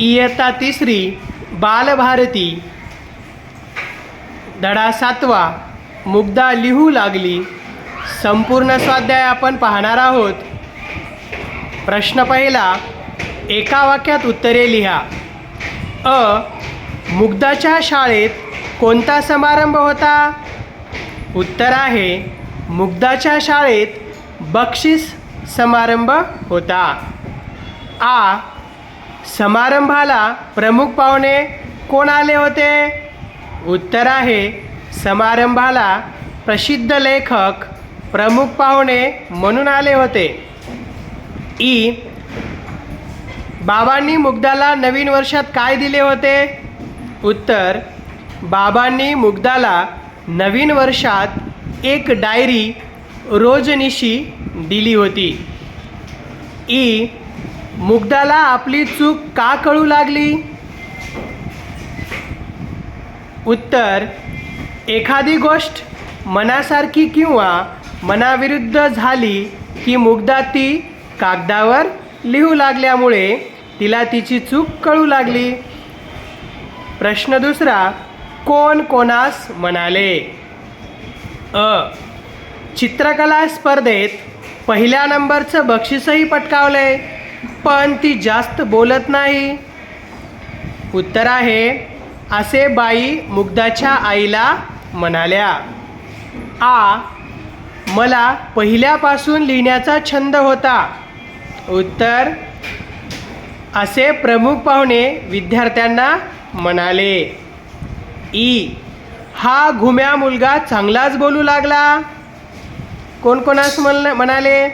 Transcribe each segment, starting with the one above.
इयत्ता तिसरी बालभारती. धडा सातवा मुग्धा लिहू लागली. संपूर्ण स्वाध्याय आपण पाहणार आहोत. प्रश्न पहिला एका वाक्यात उत्तरे लिहा. अ मुग्धाच्या शाळेत कोणता समारंभ होता? उत्तर आहे मुग्धाच्या शाळेत बक्षीस समारंभ होता. आ समारंभाला प्रमुख पाहुणे कोण आले होते? उत्तर आहे समारंभाला प्रसिद्ध लेखक प्रमुख पाहुणे म्हणून आले होते. ई. बाबांनी मुग्धाला नवीन वर्षात काय दिले होते? उत्तर बाबांनी मुग्धाला नवीन वर्षात एक डायरी रोजनिशी दिली होती. ई. मुग्धाला आपली चूक का कळू लागली? उत्तर एखादी गोष्ट मनासारखी किंवा मनाविरुद्ध झाली की मुग्धा ती कागदावर लिहू लागल्यामुळे तिला तिची चूक कळू लागली. प्रश्न दुसरा कोण कोणास म्हणाले? अ. चित्रकला स्पर्धेत पहिल्या नंबरचं बक्षीसही पटकावलंय. पण ती जास्त बोलत नाही. उत्तर आहे असे बाई मुग्धाच्या आईला म्हणाल्या आ मला पहिल्यापासून लिहिण्याचा छंद होता. उत्तर असे प्रमुख पाहुणे विद्यार्थ्यांना म्हणाले ई हा घुम्या मुलगा चांगलाच बोलू लागला. कोणकोणास म्हण म्हणाले?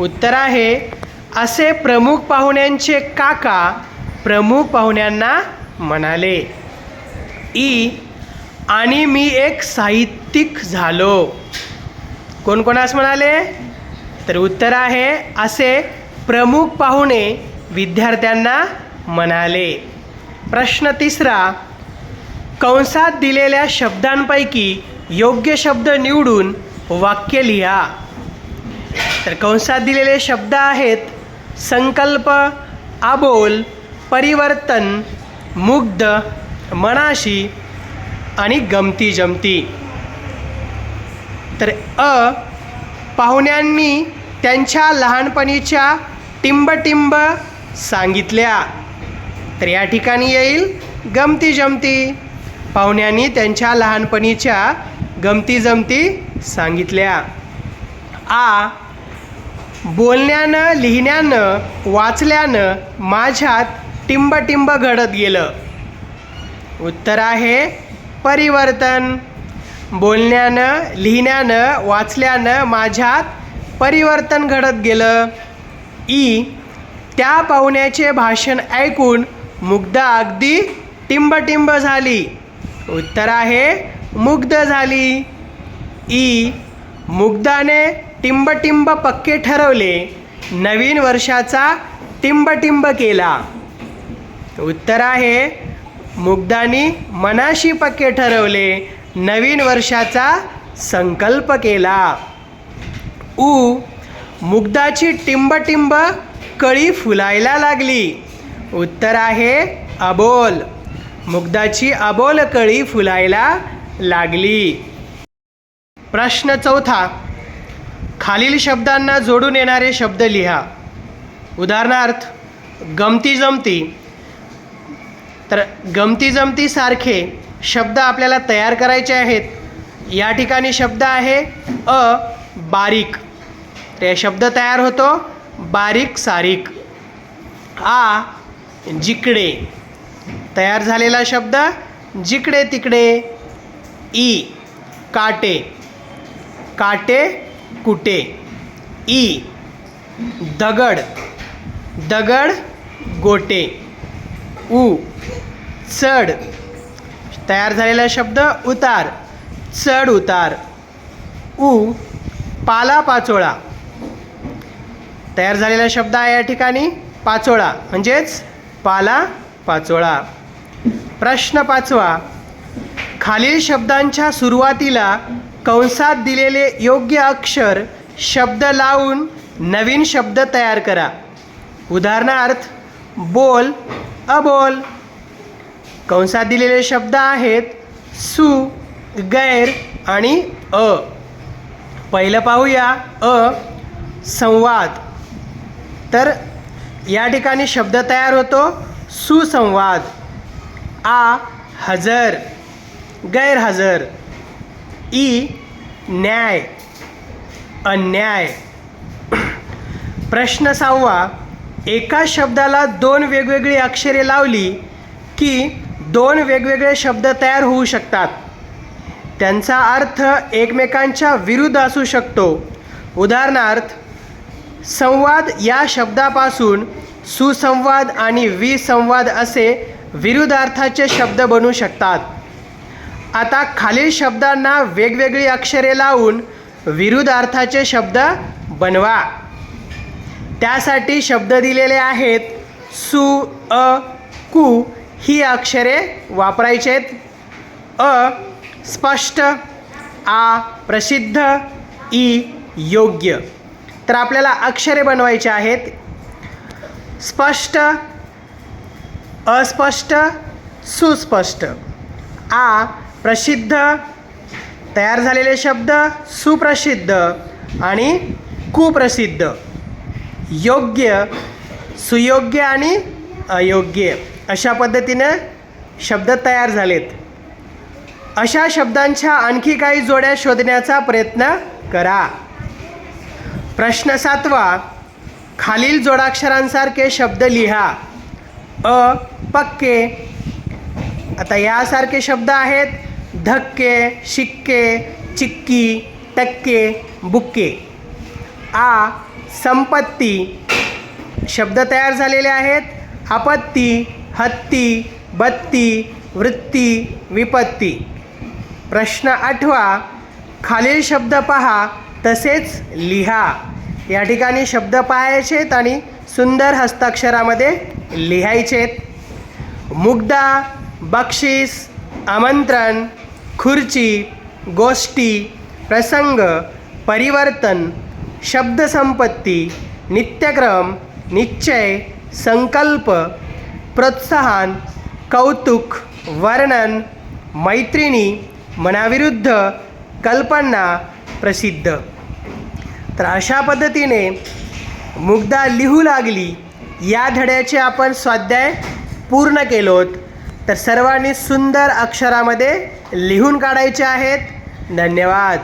उत्तर आहे असे प्रमुख पाहुण्यांचे काका प्रमुख पाहुण्यांना म्हणाले ई आणि मी एक साहित्यिक झालो. कोणकोणास म्हणाले? तर उत्तर आहे असे प्रमुख पाहुणे विद्यार्थ्यांना म्हणाले. प्रश्न तिसरा कंसात दिलेल्या शब्दांपैकी योग्य शब्द निवडून वाक्य लिहा. तर कंसात दिलेले शब्द आहेत संकल्प आबोल परिवर्तन मुग्ध मनाशी आणि गमती जमती तर अ पाहुण्यांनी त्यांच्या लहानपणीच्या टिंबटिंब सांगितल्या. तर या ठिकाणी येईल गमती जमती पाहुण्यांनी त्यांच्या लहानपणीच्या गमती जमती सांगितल्या. आ बोलण्यानं लिहिण्यानं वाचल्यानं माझ्यात टिंबटिंब घडत गेलं. उत्तर आहे परिवर्तन. बोलण्यानं लिहिण्यानं वाचल्यानं माझ्यात परिवर्तन घडत गेलं. ई. त्या पाहुण्याचे भाषण ऐकून मुग्धा अगदी टिंबटिंब झाली. उत्तर आहे मुग्ध झाली. ई. मुग्धाने टिंबटिंब पक्के ठरवले. नवीन वर्षाचा टिंबटिंब केला. उत्तर आहे मुग्धानी मनाशी पक्के ठरवले. नवीन वर्षाचा संकल्प केला. उ मुग्धाची टिंबटिंब कळी फुलायला लागली. उत्तर आहे अबोल. मुग्धाची अबोल कळी फुलायला लागली. प्रश्न चौथा खालील शब्दांना जोडून येणारे शब्द लिहा. उदाहरणार्थ गमती जमती. तर गमती जमती सारखे शब्द आपल्याला तयार करायचे आहेत. या ठिकाणी शब्द आहे अ बारीक. ते शब्द तयार होतो बारीक सारीक. आ जिकडे. तयार झालेला शब्द जिकडे तिकडे. ई काटे. काटे कुटे ई. दगड. दगड गोटे. उ. चढ. तयार झालेला शब्द उतार. चढ उतार. उ. पाला पाचोळा. तयार झालेला शब्द आहे या ठिकाणी. पाचोळा. म्हणजेच पाला पाचोळा. प्रश्न पाचवा. खालील शब्दांच्या सुरुवातीला कंसात दिलेले योग्य अक्षर शब्द लावून नवीन शब्द तयार करा. उदाहरणार्थ बोल अबोल. कंसात दिलेले शब्द आहेत सु गैर आणि अ. पहिलं पाहूया अ संवाद. तर या ठिकाणी शब्द तयार होतो सुसंवाद. आ हजर. गैरहजर. ई न्याय अन्याय. प्रश्न सहावा एका शब्दाला दोन वेगवेगळी अक्षरे लावली की दोन वेगवेगळे शब्द तयार होऊ शकतात. त्यांचा अर्थ एकमेकांच्या विरुद्ध असू शकतो. उदाहरणार्थ संवाद या शब्दापासून सुसंवाद आणि विसंवाद असे विरुद्धार्थाचे शब्द बनू शकतात. आता खालील शब्दांना वेगवेगळी अक्षरे लावून विरुद्धार्थाचे शब्द बनवा. त्यासाठी शब्द दिलेले आहेत सु अ कु ही अक्षरे वापरायचे आहेत अ स्पष्ट आ प्रसिद्ध ई योग्य. तर आपल्याला अक्षरे बनवायचे आहेत. स्पष्ट अस्पष्ट सुस्पष्ट. आ प्रसिद्ध तयार झालेले शब्द सुप्रसिद्ध आणि कुप्रसिद्ध. योग्य सुयोग्य आणि अयोग्य अशा पद्धतीनं शब्द तयार झालेत. अशा शब्दांच्या आणखी काही जोड्या शोधण्याचा प्रयत्न करा. प्रश्न सातवा खालील जोडाक्षरांसारखे शब्द लिहा. अ पक्के. आता यासारखे शब्द आहेत. धक्के शिक्के चिक्की टक्के बुक्के. आ संपत्ती. शब्द तयार झालेले आहेत. आपत्ती हत्ती बत्ती वृत्ती विपत्ती. प्रश्न आठवा. खालील शब्द पहा तसेच लिहा. या ठिकाणी शब्द पाहायचेत आणि सुंदर हस्ताक्षरामध्ये लिहायचेत मुग्धा बक्षीस आमंत्रण. खुर्ची गोष्टी प्रसंग परिवर्तन शब्दसंपत्ती नित्यक्रम निश्चय संकल्प प्रोत्साहन कौतुक वर्णन मैत्रिणी मनाविरुद्ध कल्पना प्रसिद्ध. तर अशा पद्धतीने मुग्धा लिहू लागली. या धड्याचे आपण स्वाध्याय पूर्ण केलोत. तर सर्वांनी सुंदर अक्षरामध्ये लिहून काढायचे आहेत. धन्यवाद.